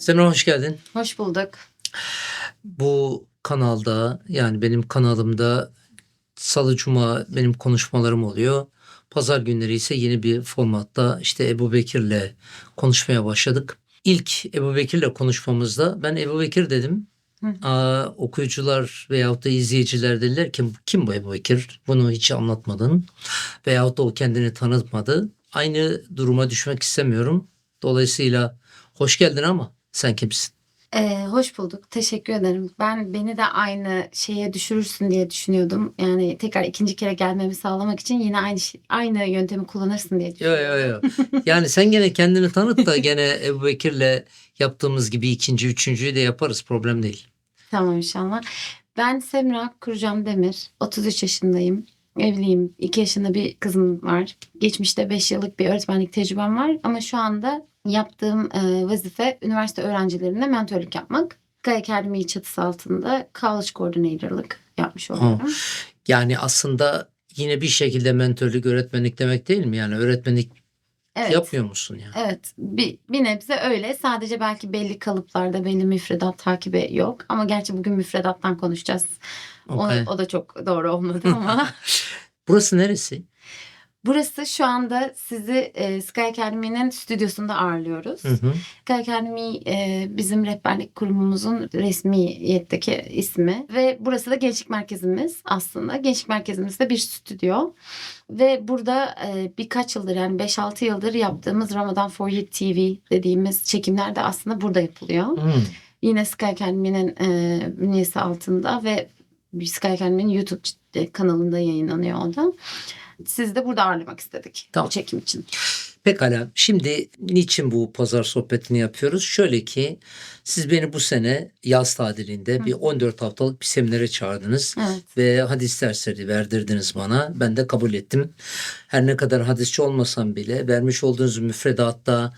Semra hoş geldin. Hoş bulduk. Bu kanalda yani benim kanalımda salı cuma benim konuşmalarım oluyor. Pazar günleri ise yeni bir formatta işte Ebu Bekir'le konuşmaya başladık. İlk Ebu Bekir'le konuşmamızda ben Ebu Bekir dedim. Hı. Aa, okuyucular veyahut da izleyiciler dediler ki kim bu Ebu Bekir? Bunu hiç anlatmadın. Veyahut da o kendini tanıtmadı. Aynı duruma düşmek istemiyorum. Dolayısıyla hoş geldin ama sen kimsin? Ee, hoş bulduk. Teşekkür ederim. Ben beni de aynı şeye düşürürsün diye düşünüyordum. Yani tekrar ikinci kere gelmemi sağlamak için yine aynı şey- aynı yöntemi kullanırsın diye Yo düşünüyorum. yo yo. Yani sen gene kendini tanıt da gene Ebu Bekir'le yaptığımız gibi ikinci, üçüncüyü de yaparız. Problem değil. Tamam inşallah. Ben Semra Kurcan Demir. 33 yaşındayım. Evliyim. 2 yaşında bir kızım var. Geçmişte 5 yıllık bir öğretmenlik tecrübem var. Ama şu anda yaptığım e, vazife üniversite öğrencilerine mentörlük yapmak. Sky Academy çatısı altında college coordinator'lık yapmış oluyorum. Yani aslında yine bir şekilde mentörlük, öğretmenlik demek değil mi? Yani öğretmenlik Evet. yapmıyor musun yani? Evet bir, bir nebze öyle. Sadece belki belli kalıplarda belli müfredat takibi yok. Ama gerçi bugün müfredattan konuşacağız. O, Okay. o da çok doğru olmadı ama. Burası neresi? Burası şu anda sizi e, Sky Academy'nin stüdyosunda ağırlıyoruz. Hı hı. Sky Academy e, bizim rehberlik kurumumuzun resmiyetteki ismi. Ve burası da gençlik merkezimiz aslında. Gençlik merkezimizde bir stüdyo. Ve burada e, birkaç yıldır yani 5-6 yıldır yaptığımız Ramadan for You TV dediğimiz çekimler de aslında burada yapılıyor. Hı. Yine Sky Academy'nin e, bünyesi altında ve Sky Academy'nin YouTube kanalında yayınlanıyor o da. Sizi de burada ağırlamak istedik Tamam. bu çekim için. Pekala. Şimdi niçin bu pazar sohbetini yapıyoruz? Şöyle ki siz beni bu sene yaz tatilinde bir 14 haftalık bir seminere çağırdınız. Evet. ve hadis dersleri verdirdiniz bana. Ben de kabul ettim. Her ne kadar hadisçi olmasam bile vermiş olduğunuz müfredatta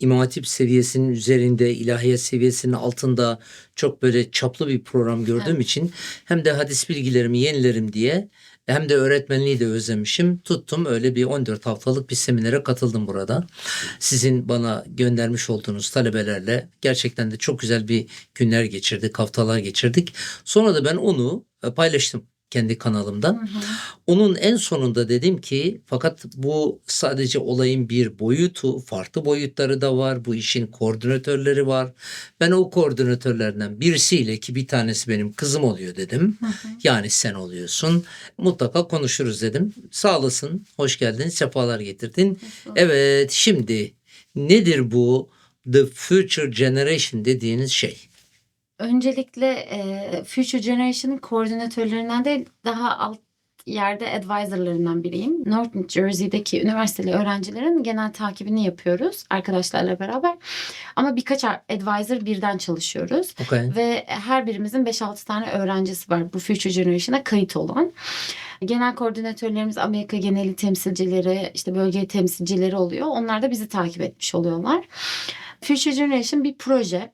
İmam Hatip seviyesinin üzerinde, ilahiyat seviyesinin altında çok böyle çaplı bir program gördüğüm Evet. için hem de hadis bilgilerimi yenilerim diye hem de öğretmenliği de özlemişim. Tuttum öyle bir 14 haftalık bir seminere katıldım burada. Sizin bana göndermiş olduğunuz talebelerle gerçekten de çok güzel bir günler geçirdik, haftalar geçirdik. Sonra da ben onu paylaştım kendi kanalımdan. Onun en sonunda dedim ki fakat bu sadece olayın bir boyutu, farklı boyutları da var. Bu işin koordinatörleri var. Ben o koordinatörlerden birisiyle ki bir tanesi benim kızım oluyor dedim. Yani sen oluyorsun. Mutlaka konuşuruz dedim. Sağ olasın. Hoş geldin. Sefalar getirdin. Evet şimdi nedir bu The Future Generation dediğiniz şey? Öncelikle e, Future Generation'ın koordinatörlerinden değil daha alt yerde advisorlarından biriyim. North New Jersey'deki üniversiteli öğrencilerin genel takibini yapıyoruz arkadaşlarla beraber. Ama birkaç advisor birden çalışıyoruz. Okay. Ve her birimizin 5-6 tane öğrencisi var bu Future Generation'a kayıt olan. Genel koordinatörlerimiz Amerika geneli temsilcileri, işte bölge temsilcileri oluyor. Onlar da bizi takip etmiş oluyorlar. Future Generation bir proje.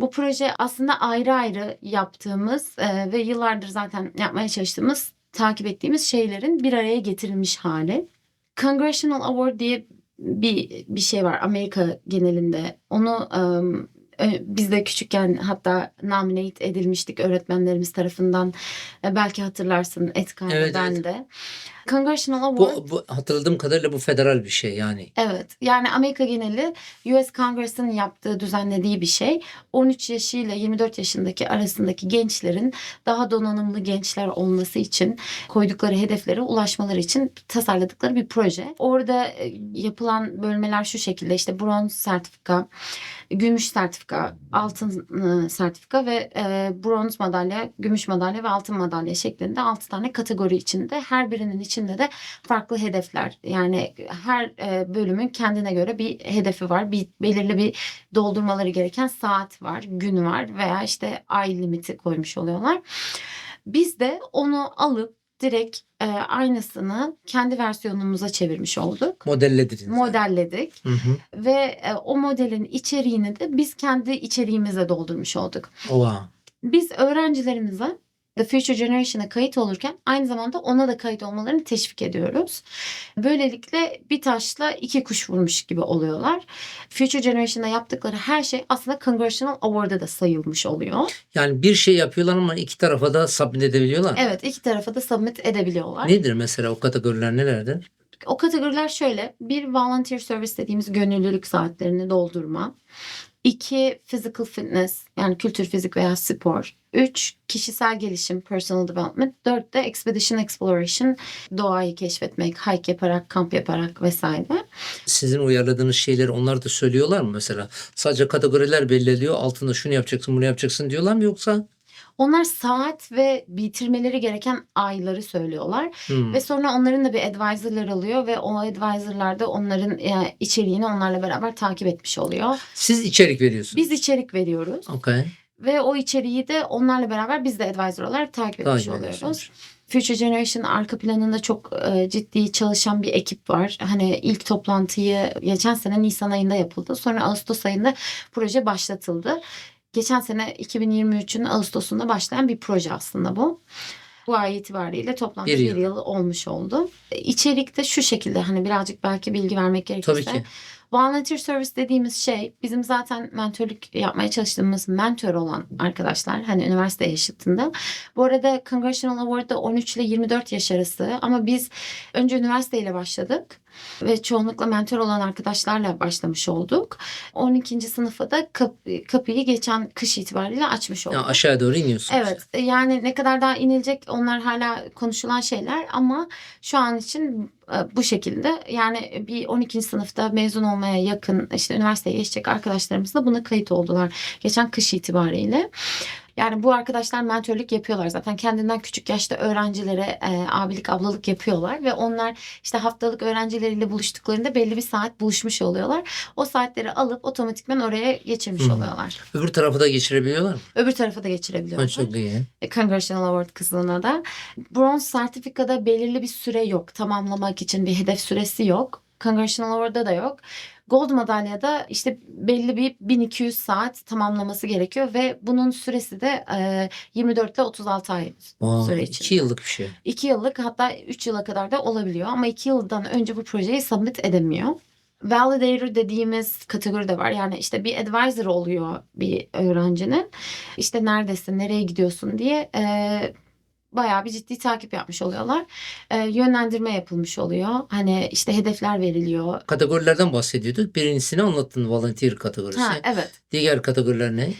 Bu proje aslında ayrı ayrı yaptığımız e, ve yıllardır zaten yapmaya çalıştığımız, takip ettiğimiz şeylerin bir araya getirilmiş hali. Congressional Award diye bir bir şey var Amerika genelinde. Onu um, biz de küçükken hatta nominate edilmiştik öğretmenlerimiz tarafından. E, belki hatırlarsın Etka'da Evet, ben evet. de. Congressional Award Bu, bu hatırladığım kadarıyla bu federal bir şey yani. Evet. Yani Amerika geneli US Congress'ın yaptığı, düzenlediği bir şey. 13 yaşıyla 24 yaşındaki arasındaki gençlerin daha donanımlı gençler olması için koydukları hedeflere ulaşmaları için tasarladıkları bir proje. Orada e, yapılan bölmeler şu şekilde işte bronz sertifika, gümüş sertifika, altın e, sertifika ve e, bronz madalya, gümüş madalya ve altın madalya şeklinde 6 tane kategori içinde. Her birinin içinde de farklı hedefler. Yani her e, bölümün kendine göre bir hedefi var. Bir belirli bir doldurmaları gereken saat var, gün var veya işte ay limiti koymuş oluyorlar. Biz de onu alıp direkt e, aynısını kendi versiyonumuza çevirmiş olduk. Modellediniz. Modelledik Hı hı. ve e, o modelin içeriğini de biz kendi içeriğimize doldurmuş olduk. Oha. Biz öğrencilerimize The Future Generation'a kayıt olurken aynı zamanda ona da kayıt olmalarını teşvik ediyoruz. Böylelikle bir taşla iki kuş vurmuş gibi oluyorlar. Future Generation'da yaptıkları her şey aslında Congressional Award'a da sayılmış oluyor. Yani bir şey yapıyorlar ama iki tarafa da submit edebiliyorlar. Evet iki tarafa da submit edebiliyorlar. Nedir mesela o kategoriler nelerdir? O kategoriler şöyle. Bir volunteer service dediğimiz gönüllülük saatlerini doldurma. İki physical fitness yani kültür fizik veya spor. Üç kişisel gelişim personal development. Dört de expedition exploration doğayı keşfetmek, hike yaparak, kamp yaparak vesaire. Sizin uyarladığınız şeyleri onlar da söylüyorlar mı mesela? Sadece kategoriler belirliyor. Altında şunu yapacaksın, bunu yapacaksın diyorlar mı yoksa? Onlar saat ve bitirmeleri gereken ayları söylüyorlar. Hmm. Ve sonra onların da bir advisor'lar alıyor ve o advisor'lar da onların e, içeriğini onlarla beraber takip etmiş oluyor. Siz içerik veriyorsunuz. Biz içerik veriyoruz. Okay. Ve o içeriği de onlarla beraber biz de advisor olarak takip etmiş Takip oluyoruz. Future Generation arka planında çok e, ciddi çalışan bir ekip var. Hani ilk toplantıyı geçen sene Nisan ayında yapıldı. Sonra Ağustos ayında proje başlatıldı. Geçen sene 2023'ün Ağustos'unda başlayan bir proje aslında bu. Bu ay itibariyle toplamda Bir bir yıl. yıl. olmuş oldu. İçerik de şu şekilde hani birazcık belki bilgi vermek gerekirse. Tabii ki. Volunteer service dediğimiz şey bizim zaten mentörlük yapmaya çalıştığımız mentor olan arkadaşlar hani üniversite yaşıtında. Bu arada Congressional Award'da 13 ile 24 yaş arası ama biz önce üniversiteyle başladık ve çoğunlukla mentor olan arkadaşlarla başlamış olduk. 12. sınıfa da kap- kapıyı geçen kış itibariyle açmış olduk. Ya aşağı doğru iniyorsunuz. Evet yani ne kadar daha inilecek onlar hala konuşulan şeyler ama şu an için e, bu şekilde yani bir 12. sınıfta mezun olmaya yakın işte üniversiteye geçecek arkadaşlarımız da buna kayıt oldular geçen kış itibariyle. Yani bu arkadaşlar mentörlük yapıyorlar zaten kendinden küçük yaşta öğrencilere e, abilik ablalık yapıyorlar ve onlar işte haftalık öğrencileriyle buluştuklarında belli bir saat buluşmuş oluyorlar. O saatleri alıp otomatikman oraya geçirmiş Hı oluyorlar. Öbür tarafı da geçirebiliyorlar mı? Öbür tarafa da Ha, geçirebiliyorlar. çok iyi. Congressional Award kısmına da. Bronze sertifikada belirli bir süre yok. Tamamlamak için bir hedef süresi yok. Congressional Award'da da yok. Gold madalyada işte belli bir 1200 saat tamamlaması gerekiyor ve bunun süresi de e, 24 ile 36 ay Vay, süre iki içinde. yıllık bir şey. 2 yıllık hatta 3 yıla kadar da olabiliyor ama 2 yıldan önce bu projeyi submit edemiyor. Validator dediğimiz kategori de var. Yani işte bir advisor oluyor bir öğrencinin. İşte neredesin, nereye gidiyorsun diye e, bayağı bir ciddi takip yapmış oluyorlar. E, yönlendirme yapılmış oluyor. Hani işte hedefler veriliyor. Kategorilerden bahsediyorduk. Birincisini anlattın volunteer kategorisi. Ha, evet. Diğer kategoriler ne?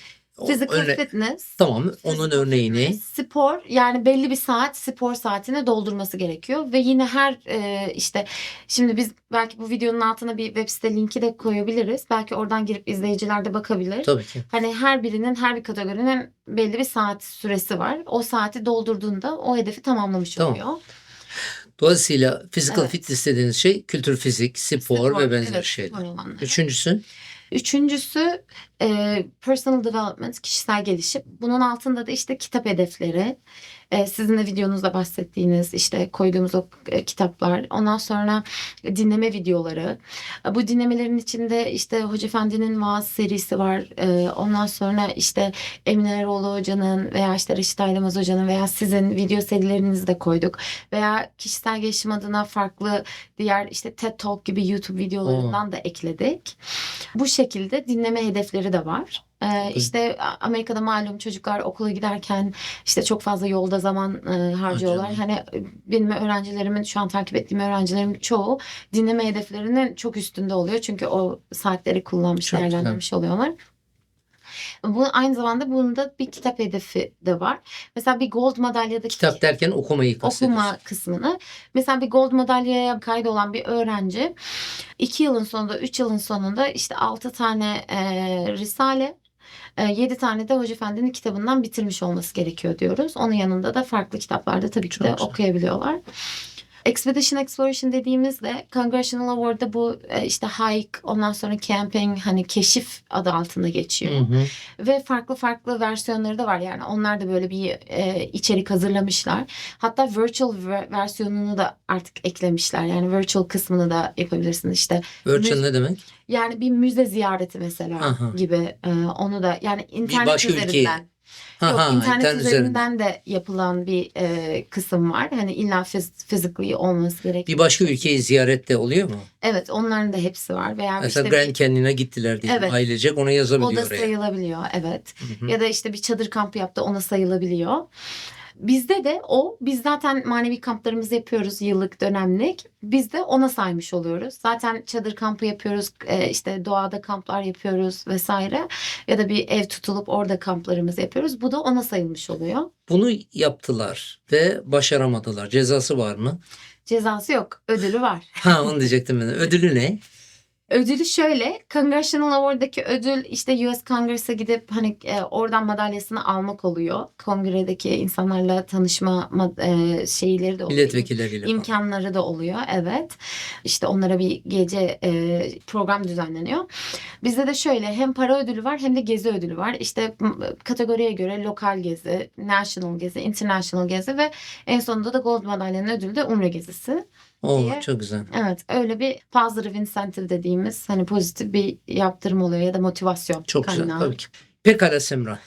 Physical örne- fitness. Tamam. Onun örneğini. Spor yani belli bir saat spor saatine doldurması gerekiyor ve yine her e, işte şimdi biz belki bu videonun altına bir web site linki de koyabiliriz. Belki oradan girip izleyiciler de bakabilir. Tabii ki. Hani her birinin her bir kategorinin belli bir saat süresi var. O saati doldurduğunda o hedefi tamamlamış Tamam. oluyor. Dolayısıyla physical Evet. fitness dediğiniz şey kültür fizik, spor, ve benzer şeyler. Üçüncüsü Üçüncüsü e, personal development, kişisel gelişim. Bunun altında da işte kitap hedefleri, e, sizin de videonuzda bahsettiğiniz işte koyduğumuz o e, kitaplar. Ondan sonra dinleme videoları. E, Bu dinlemelerin içinde işte Hoca Efendi'nin vaaz serisi var. E, ondan sonra işte Emine Eroğlu Hoca'nın veya işte Reşit Aydamaz Hoca'nın veya sizin video serilerinizi de koyduk. Veya kişisel gelişim adına farklı diğer işte TED Talk gibi YouTube videolarından da ekledik. Bu şekilde dinleme hedefleri de var. Ee, işte Amerika'da malum çocuklar okula giderken işte çok fazla yolda zaman e, harcıyorlar. Hani e, benim öğrencilerimin şu an takip ettiğim öğrencilerimin çoğu dinleme hedeflerinin çok üstünde oluyor. Çünkü o saatleri kullanmış, Çok güzel. değerlendirmiş oluyorlar. Bu aynı zamanda bunda bir kitap hedefi de var. Mesela bir gold madalyadaki kitap derken okumayı okuma kısmını. Mesela bir gold madalyaya kaydolan bir öğrenci 2 yılın sonunda 3 yılın sonunda işte 6 tane e, risale 7 tane de Hoca Efendi'nin kitabından bitirmiş olması gerekiyor diyoruz. Onun yanında da farklı kitaplarda tabii ki Çok de güzel. okuyabiliyorlar. Expedition Exploration dediğimizde Congressional Award'da bu e, işte hike ondan sonra camping hani keşif adı altında geçiyor. Hı hı. Ve farklı farklı versiyonları da var yani onlar da böyle bir e, içerik hazırlamışlar. Hatta virtual ver- versiyonunu da artık eklemişler. Yani virtual kısmını da yapabilirsiniz işte. Virtual ne demek? Yani bir müze ziyareti mesela Aha. gibi e, onu da yani internet başka üzerinden. ülkeye Ha, Yok ha, internet üzerinden de yapılan bir e, kısım var. Hani illa fiz- physically olması gerekiyor. Bir başka ülkeyi ziyaret de oluyor mu? Evet onların da hepsi var. Veya Mesela işte Grand Canyon'a gittiler diye Evet. ailecek ona o da yazabiliyor oraya. sayılabiliyor. Evet. Hı hı. Ya da işte bir çadır kampı yaptı ona sayılabiliyor. Bizde de o biz zaten manevi kamplarımızı yapıyoruz yıllık dönemlik. Biz de ona saymış oluyoruz. Zaten çadır kampı yapıyoruz e, işte doğada kamplar yapıyoruz vesaire. Ya da bir ev tutulup orada kamplarımızı yapıyoruz. Bu da ona sayılmış oluyor. Bunu yaptılar ve başaramadılar. Cezası var mı? Cezası yok ödülü var. Ha onu diyecektim ben. Ödülü ne? Ödülü şöyle, Congressional Award'daki ödül işte US Congress'a gidip hani e, oradan madalyasını almak oluyor. Kongredeki insanlarla tanışma ma- e, şeyleri de oluyor. Milletvekilleriyle falan. İmkanları da oluyor evet. İşte onlara bir gece e, program düzenleniyor. Bizde de şöyle hem para ödülü var hem de gezi ödülü var. İşte kategoriye göre lokal gezi, national gezi, international gezi ve en sonunda da gold madalyanın ödülü de Umre gezisi. Oo, diye. çok güzel. Evet öyle bir positive incentive dediğimiz hani pozitif bir yaptırım oluyor ya da motivasyon Çok güzel kaynağı. tabii ki. Pekala Semra.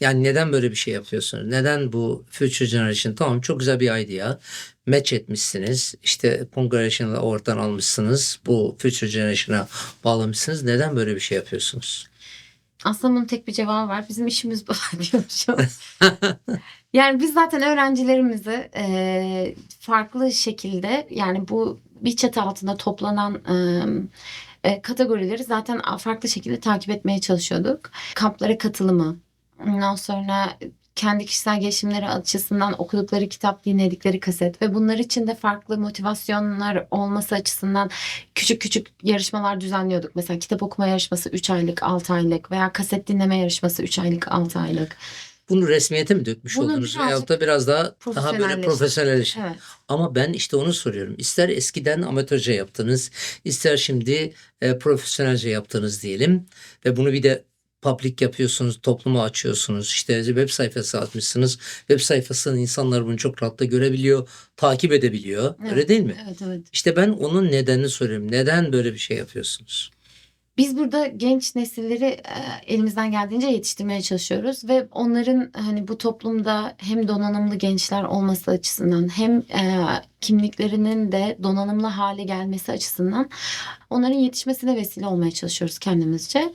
Yani neden böyle bir şey yapıyorsunuz? Neden bu Future Generation? Tamam çok güzel bir idea. Match etmişsiniz. İşte Congressional Award'dan almışsınız. Bu Future Generation'a bağlamışsınız. Neden böyle bir şey yapıyorsunuz? Aslında bunun tek bir cevabı var. Bizim işimiz bu diyormuşum. yani biz zaten öğrencilerimizi e, farklı şekilde yani bu bir çatı altında toplanan e, e, kategorileri zaten farklı şekilde takip etmeye çalışıyorduk. Kamplara katılımı, ondan sonra kendi kişisel gelişimleri açısından okudukları kitap, dinledikleri kaset ve bunlar için de farklı motivasyonlar olması açısından küçük küçük yarışmalar düzenliyorduk. Mesela kitap okuma yarışması 3 aylık, 6 aylık veya kaset dinleme yarışması 3 aylık, 6 aylık. Bunu resmiyete mi dökmüş Bunu oldunuz? Veyahut da biraz daha daha böyle profesyonelleşin. Evet. Ama ben işte onu soruyorum. İster eskiden amatörce yaptınız, ister şimdi e, profesyonelce yaptınız diyelim ve bunu bir de public yapıyorsunuz, topluma açıyorsunuz. İşte web sayfası atmışsınız. Web sayfasının insanlar bunu çok rahatla görebiliyor, takip edebiliyor. Evet. Öyle değil mi? Evet, evet. İşte ben onun nedenini soruyorum. Neden böyle bir şey yapıyorsunuz? Biz burada genç nesilleri e, elimizden geldiğince yetiştirmeye çalışıyoruz ve onların hani bu toplumda hem donanımlı gençler olması açısından hem e, kimliklerinin de donanımlı hale gelmesi açısından onların yetişmesine vesile olmaya çalışıyoruz kendimizce.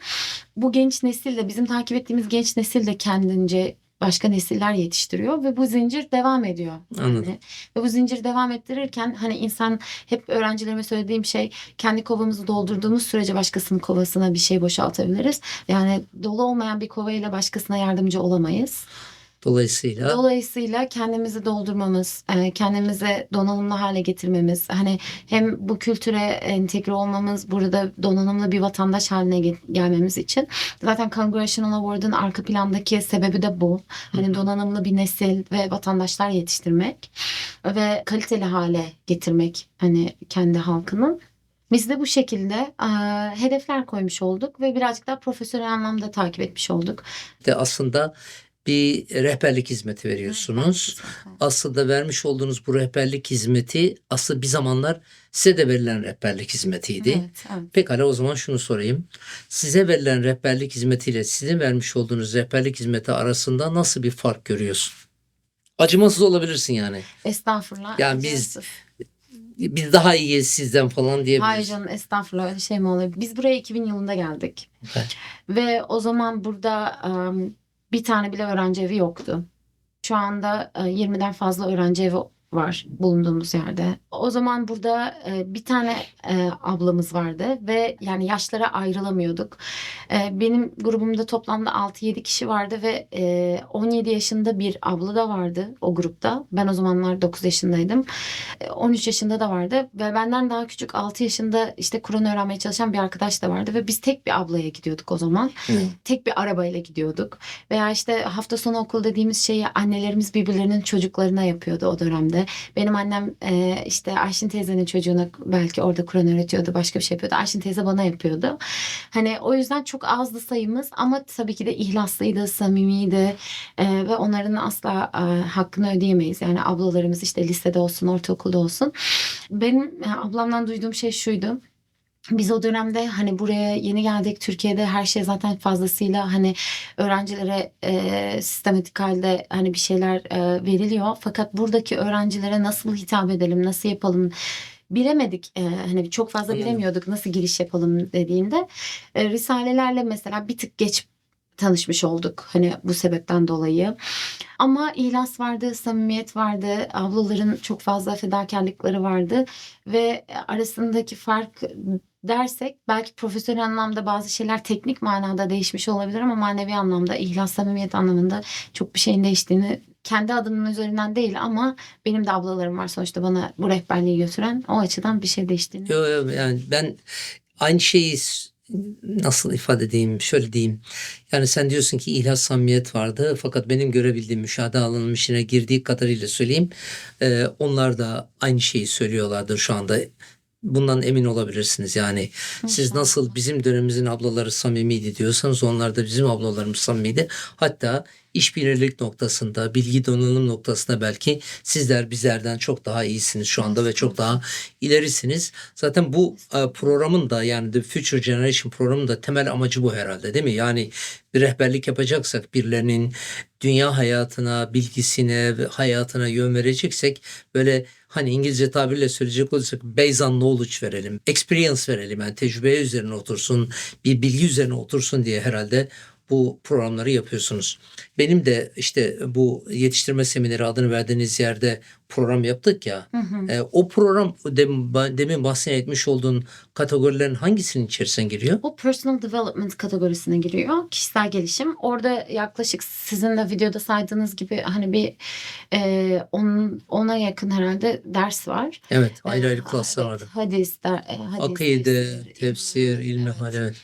Bu genç nesil de bizim takip ettiğimiz genç nesil de kendince başka nesiller yetiştiriyor ve bu zincir devam ediyor. Anladım. Yani. Ve bu zincir devam ettirirken hani insan hep öğrencilerime söylediğim şey kendi kovamızı doldurduğumuz sürece başkasının kovasına bir şey boşaltabiliriz. Yani dolu olmayan bir kovayla başkasına yardımcı olamayız. Dolayısıyla Dolayısıyla kendimizi doldurmamız, e, kendimizi donanımlı hale getirmemiz, hani hem bu kültüre entegre olmamız, burada donanımlı bir vatandaş haline ge- gelmemiz için zaten Congressional Award'ın arka plandaki sebebi de bu. Hani donanımlı bir nesil ve vatandaşlar yetiştirmek ve kaliteli hale getirmek hani kendi halkının. Biz de bu şekilde e, hedefler koymuş olduk ve birazcık daha profesyonel anlamda takip etmiş olduk. de aslında bir rehberlik hizmeti veriyorsunuz. aslında vermiş olduğunuz bu rehberlik hizmeti aslında bir zamanlar size de verilen rehberlik hizmetiydi. Evet, evet. Pekala o zaman şunu sorayım. Size verilen rehberlik hizmetiyle sizin vermiş olduğunuz rehberlik hizmeti arasında nasıl bir fark görüyorsun? Acımasız olabilirsin yani. Estağfurullah. Yani biz-. Biz daha iyiyiz sizden falan diyebiliriz. Hayır canım estağfurullah öyle şey mi olur? Biz buraya 2000 yılında geldik. Evet. Ve o zaman burada um, bir tane bile öğrenci evi yoktu. Şu anda e, 20'den fazla öğrenci evi var bulunduğumuz yerde. O zaman burada e, bir tane e, ablamız vardı ve yani yaşlara ayrılamıyorduk. E, benim grubumda toplamda 6-7 kişi vardı ve e, 17 yaşında bir abla da vardı o grupta. Ben o zamanlar 9 yaşındaydım. E, 13 yaşında da vardı ve benden daha küçük 6 yaşında işte Kur'an öğrenmeye çalışan bir arkadaş da vardı ve biz tek bir ablaya gidiyorduk o zaman. Hı. Tek bir arabayla gidiyorduk. Veya işte hafta sonu okul dediğimiz şeyi annelerimiz birbirlerinin çocuklarına yapıyordu o dönemde. Benim annem e, işte Ayşin teyzenin çocuğuna belki orada Kur'an öğretiyordu, başka bir şey yapıyordu. Ayşin teyze bana yapıyordu. Hani o yüzden çok azdı sayımız ama tabii ki de ihlaslıydı, samimiydi E, ve onların asla e, hakkını ödeyemeyiz. Yani ablalarımız işte lisede olsun, ortaokulda olsun. Benim e, ablamdan duyduğum şey şuydu. Biz o dönemde hani buraya yeni geldik Türkiye'de her şey zaten fazlasıyla hani öğrencilere e, sistematik halde hani bir şeyler e, veriliyor fakat buradaki öğrencilere nasıl hitap edelim nasıl yapalım bilemedik E, hani çok fazla Anladım. bilemiyorduk nasıl giriş yapalım dediğinde e, risalelerle mesela bir tık geç tanışmış olduk hani bu sebepten dolayı. Ama ihlas vardı, samimiyet vardı, ablaların çok fazla fedakarlıkları vardı ve arasındaki fark dersek belki profesyonel anlamda bazı şeyler teknik manada değişmiş olabilir ama manevi anlamda, ihlas, samimiyet anlamında çok bir şeyin değiştiğini kendi adımın üzerinden değil ama benim de ablalarım var sonuçta bana bu rehberliği götüren o açıdan bir şey değiştiğini. Yo, yo, yani ben aynı şeyi nasıl ifade edeyim şöyle diyeyim. Yani sen diyorsun ki ihlas samimiyet vardı fakat benim görebildiğim müşahede alanının içine girdiği kadarıyla söyleyeyim. e, onlar da aynı şeyi söylüyorlardır şu anda. Bundan emin olabilirsiniz yani. Siz nasıl bizim dönemimizin ablaları samimiydi diyorsanız onlar da bizim ablalarımız samimiydi. Hatta işbirlik noktasında, bilgi donanım noktasında belki sizler bizlerden çok daha iyisiniz şu anda ve çok daha ilerisiniz. Zaten bu e, programın da yani The Future Generation programın da temel amacı bu herhalde değil mi? Yani bir rehberlik yapacaksak birilerinin dünya hayatına, bilgisine hayatına yön vereceksek böyle hani İngilizce tabirle söyleyecek olursak based on knowledge verelim. Experience verelim. Yani tecrübe üzerine otursun, bir bilgi üzerine otursun diye herhalde bu programları yapıyorsunuz. Benim de işte bu yetiştirme semineri adını verdiğiniz yerde program yaptık ya. Hı hı. E, o program demin, demin bahsetmiş olduğun kategorilerin hangisinin içerisine giriyor? O personal development kategorisine giriyor. Kişisel gelişim. Orada yaklaşık sizin de videoda saydığınız gibi hani bir e, on, ona yakın herhalde ders var. Evet, ayrı E, ayrı klaslar evet. Hadis, der, e, hadis, Akide, tefsir, tefsir, ilmi, ilmi, evet. evet.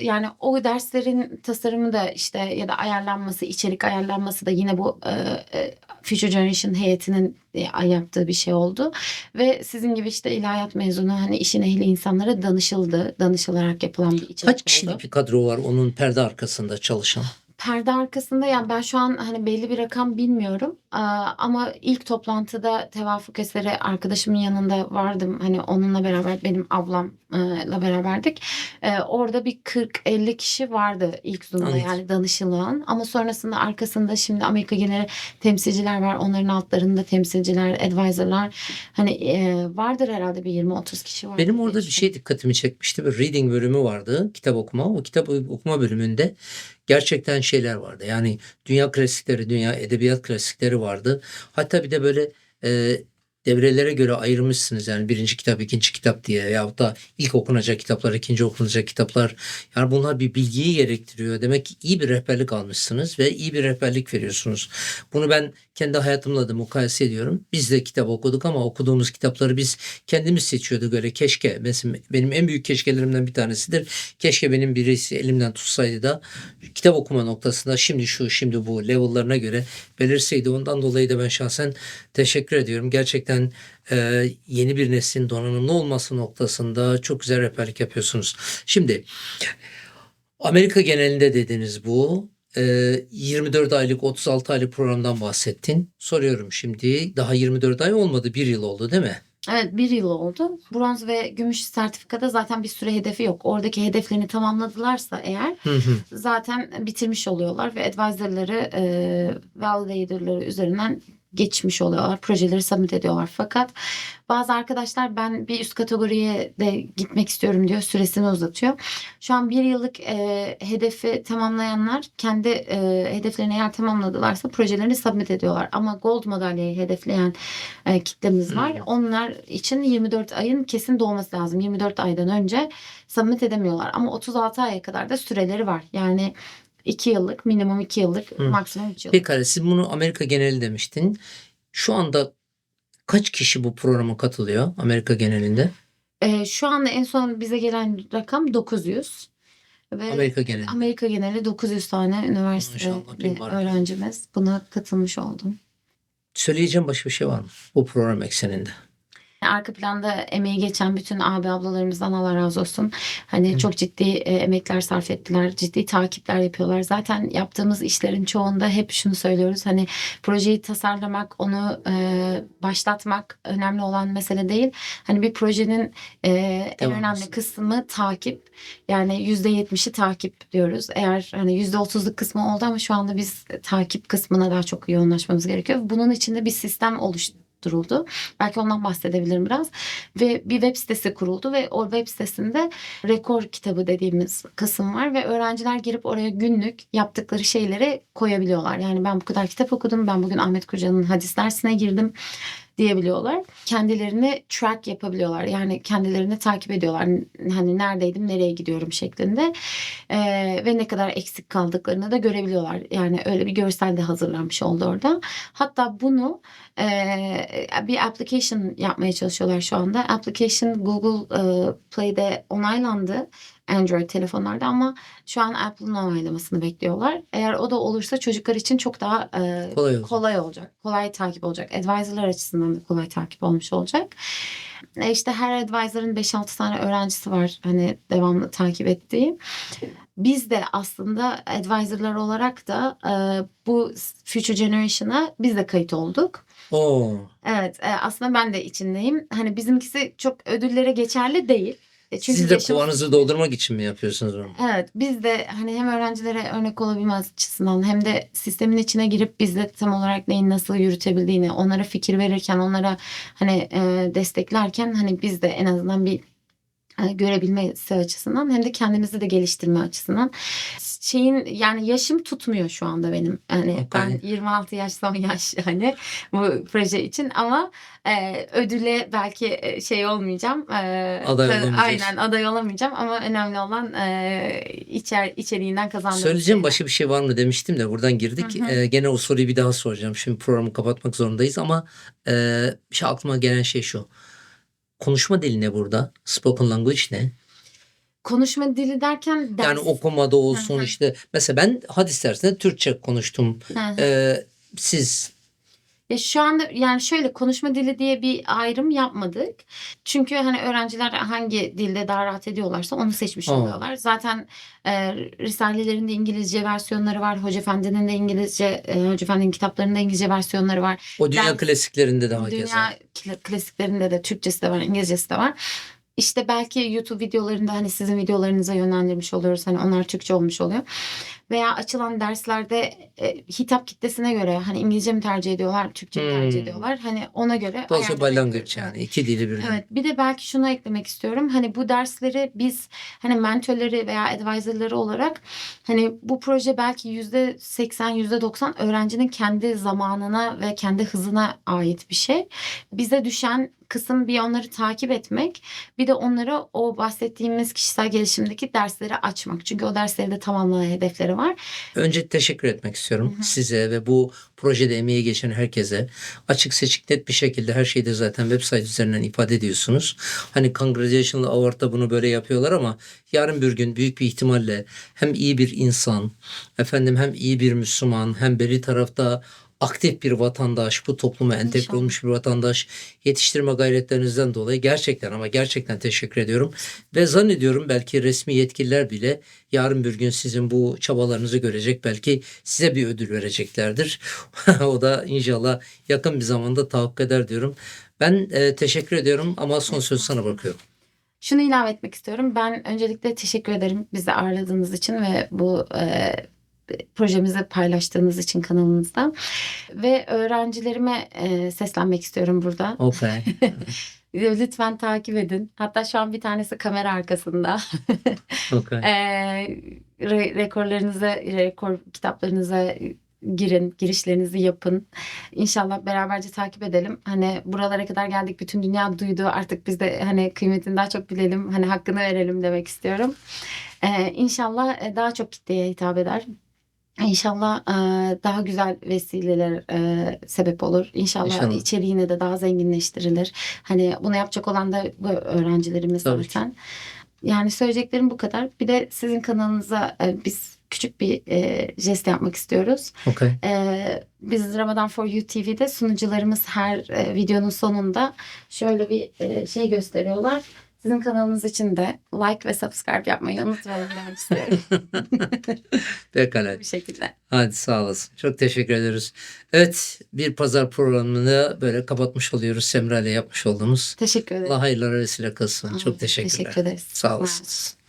Yani o derslerin tasarımı da işte ya da ayarlanması, içerik ayarlanması da yine bu e, e, Future Generation heyetinin e, yaptığı bir şey oldu. Ve sizin gibi işte ilahiyat mezunu hani işin ehli insanlara danışıldı. Danışılarak yapılan bir içerik Kaç oldu. kişilik bir kadro var onun perde arkasında çalışan? Perde arkasında yani ben şu an hani belli bir rakam bilmiyorum. Ama ilk toplantıda tevafuk eseri arkadaşımın yanında vardım. Hani onunla beraber benim ablamla beraberdik. Ee, orada bir 40-50 kişi vardı ilk Zoom'da Anladım. yani danışılan. Ama sonrasında arkasında şimdi Amerika geneli temsilciler var. Onların altlarında temsilciler, advisorlar. Hani e, vardır herhalde bir 20-30 kişi var. Benim orada bir şey dikkatimi çekmişti. Bir reading bölümü vardı. Kitap okuma. O kitap okuma bölümünde gerçekten şeyler vardı. Yani dünya klasikleri, dünya edebiyat klasikleri vardı. Hatta bir de böyle e, devrelere göre ayırmışsınız. Yani birinci kitap, ikinci kitap diye yahut da ilk okunacak kitaplar, ikinci okunacak kitaplar. Yani bunlar bir bilgiyi gerektiriyor. Demek ki iyi bir rehberlik almışsınız ve iyi bir rehberlik veriyorsunuz. Bunu ben kendi hayatımla da mukayese ediyorum. Biz de kitap okuduk ama okuduğumuz kitapları biz kendimiz seçiyorduk öyle keşke. Mesela benim en büyük keşkelerimden bir tanesidir. Keşke benim birisi elimden tutsaydı da kitap okuma noktasında şimdi şu şimdi bu level'larına göre belirseydi. Ondan dolayı da ben şahsen teşekkür ediyorum. Gerçekten e, yeni bir neslin donanımlı olması noktasında çok güzel rehberlik yapıyorsunuz. Şimdi Amerika genelinde dediniz bu. E, 24 aylık 36 aylık programdan bahsettin. Soruyorum şimdi daha 24 ay olmadı bir yıl oldu değil mi? Evet bir yıl oldu. Bronz ve gümüş sertifikada zaten bir süre hedefi yok. Oradaki hedeflerini tamamladılarsa eğer Hı hı. zaten bitirmiş oluyorlar ve advisorları e, validatorları üzerinden geçmiş oluyorlar. Projeleri submit ediyorlar. Fakat bazı arkadaşlar ben bir üst kategoriye de gitmek istiyorum diyor. Süresini uzatıyor. Şu an bir yıllık e, hedefi tamamlayanlar kendi e, hedeflerini eğer tamamladılarsa projelerini submit ediyorlar. Ama gold madalyayı hedefleyen e, kitlemiz var. Hmm. Onlar için 24 ayın kesin doğması lazım. 24 aydan önce submit edemiyorlar. Ama 36 aya kadar da süreleri var. Yani 2 yıllık, minimum 2 yıllık, Hı. maksimum 3 yıllık. Pekala siz bunu Amerika geneli demiştin. Şu anda kaç kişi bu programa katılıyor Amerika genelinde? E, şu anda en son bize gelen rakam 900. Ve Amerika genelinde. Amerika geneli 900 tane üniversiteli Maşallah, öğrencimiz buna katılmış oldum. Söyleyeceğim başka bir şey var mı bu program ekseninde? Arka planda emeği geçen bütün abi ablalarımızdan Allah razı olsun. Hani çok ciddi e, emekler sarf ettiler. Ciddi takipler yapıyorlar. Zaten yaptığımız işlerin çoğunda hep şunu söylüyoruz. Hani projeyi tasarlamak, onu e, başlatmak önemli olan mesele değil. Hani bir projenin e, en önemli kısmı takip. Yani yüzde yetmişi takip diyoruz. Eğer hani yüzde otuzluk kısmı oldu ama şu anda biz takip kısmına daha çok yoğunlaşmamız gerekiyor. Bunun içinde bir sistem oluşturuldu. Belki ondan bahsedebilirim biraz. Ve bir web sitesi kuruldu ve o web sitesinde rekor kitabı dediğimiz kısım var ve öğrenciler girip oraya günlük yaptıkları şeyleri koyabiliyorlar. Yani ben bu kadar kitap okudum, ben bugün Ahmet Koca'nın hadis dersine girdim diyebiliyorlar. Kendilerini track yapabiliyorlar. Yani kendilerini takip ediyorlar. Hani neredeydim, nereye gidiyorum şeklinde. Ee, ve ne kadar eksik kaldıklarını da görebiliyorlar. Yani öyle bir görsel de hazırlanmış oldu orada. Hatta bunu e, bir application yapmaya çalışıyorlar şu anda. Application Google e, Play'de onaylandı. Android telefonlarda ama şu an Apple'ın onaylamasını bekliyorlar. Eğer o da olursa çocuklar için çok daha e, Kolay olacak. kolay olacak. Kolay takip olacak. Advisor'lar açısından da kolay takip olmuş olacak. E işte her advisor'ın 5-6 tane öğrencisi var hani devamlı takip ettiği. Biz de aslında advisor'lar olarak da e, bu Future Generation'a biz de kayıt olduk. Oo. Evet e, aslında ben de içindeyim. Hani bizimkisi çok ödüllere geçerli değil. E, Çünkü Siz de yaşımız- kovanızı doldurmak için mi yapıyorsunuz bunu? Evet biz de hani hem öğrencilere örnek olabilmez açısından hem de sistemin içine girip biz de tam olarak neyin nasıl yürütebildiğini onlara fikir verirken onlara hani e, desteklerken hani biz de en azından bir görebilmesi açısından hem de kendimizi de geliştirme açısından şeyin yani yaşım tutmuyor şu anda benim. Ben Okay. 26 yaş son yaş hani bu proje için ama e, ödüle belki e, şey olmayacağım. E, Aday olamayacaksın. Aynen aday olamayacağım ama önemli olan e, içer içeriğinden kazandığım Söyleyeceğim şeyler. başka bir şey var mı demiştim de buradan girdik. Hı hı. Ee, gene o soruyu bir daha soracağım. Şimdi programı kapatmak zorundayız ama e, bir şey aklıma gelen şey şu. Konuşma dili ne burada? Spoken language ne? Konuşma dili derken ders. Yani okumada olsun işte. Mesela ben hadis dersinde Türkçe konuştum. Ee, siz Ya şu anda yani şöyle konuşma dili diye bir ayrım yapmadık. Çünkü hani öğrenciler hangi dilde daha rahat ediyorlarsa onu seçmiş Aa. oluyorlar. Zaten e, Risale'lerin de İngilizce versiyonları var. Hoca Efendi'nin de İngilizce, e, Hoca Efendi'nin kitaplarının da İngilizce versiyonları var. o dünya Ben- klasiklerinde de hakeza. Dünya kla- klasiklerinde de Türkçesi de var, İngilizcesi de var. İşte belki YouTube videolarında hani sizin videolarınıza yönlendirmiş oluyoruz. Hani onlar Türkçe olmuş oluyor. Veya açılan derslerde e, hitap kitlesine göre hani İngilizce mi tercih ediyorlar, Türkçe mi tercih Hmm. ediyorlar. Hani ona göre Dolayısıyla ayarlamak gerekiyor. yani. iki dili birden. Evet bir de belki şunu eklemek istiyorum. Hani bu dersleri biz hani mentörleri veya advisorları olarak hani bu proje belki yüzde seksen yüzde doksan öğrencinin kendi zamanına ve kendi hızına ait bir şey. Bize düşen kısım bir onları takip etmek bir de onları o bahsettiğimiz kişisel gelişimdeki dersleri açmak. Çünkü o dersleri de tamamlama hedefleri var. Önce teşekkür etmek istiyorum Hı hı. size ve bu projede emeği geçen herkese. Açık seçik net bir şekilde her şeyi de zaten web site üzerinden ifade ediyorsunuz. Hani Congregational Award'da bunu böyle yapıyorlar ama yarın bir gün büyük bir ihtimalle hem iyi bir insan, efendim hem iyi bir Müslüman, hem beri tarafta aktif bir vatandaş, bu topluma entegre İnşallah. olmuş bir vatandaş yetiştirme gayretlerinizden dolayı gerçekten ama gerçekten teşekkür ediyorum. Ve zannediyorum belki resmi yetkililer bile yarın bir gün sizin bu çabalarınızı görecek. Belki size bir ödül vereceklerdir. o da inşallah yakın bir zamanda tahakkuk eder diyorum. Ben e, teşekkür ediyorum ama son söz sana bırakıyorum. Şunu ilave etmek istiyorum. Ben öncelikle teşekkür ederim bizi ağırladığınız için ve bu e, projemizi paylaştığınız için kanalınızda. Ve öğrencilerime e, seslenmek istiyorum burada. Okay. Lütfen takip edin. Hatta şu an bir tanesi kamera arkasında. okay. e, re- rekorlarınıza, rekor kitaplarınıza girin, girişlerinizi yapın. İnşallah beraberce takip edelim. Hani buralara kadar geldik, bütün dünya duydu. Artık biz de hani kıymetini daha çok bilelim, hani hakkını verelim demek istiyorum. Ee, inşallah e, daha çok kitleye hitap eder. İnşallah e, daha güzel vesileler e, sebep olur. İnşallah, İnşallah. içeriğini de daha zenginleştirilir. Hani bunu yapacak olan da bu öğrencilerimiz Tabii ki. zaten. Yani söyleyeceklerim bu kadar. Bir de sizin kanalınıza e, biz küçük bir e, jest yapmak istiyoruz. Okay. Ee, biz Ramadan for You TV'de sunucularımız her e, videonun sonunda şöyle bir e, şey gösteriyorlar. Sizin kanalınız için de like ve subscribe yapmayı unutmayalım demek istiyorum Pekala. bu şekilde. Hadi sağ olasın. Çok teşekkür ederiz. Evet bir pazar programını böyle kapatmış oluyoruz. Semra ile yapmış olduğumuz. Teşekkür ederim. Allah hayırlara vesile kılsın. Çok teşekkürler. Teşekkür ederiz. Sağ olun. olasınız.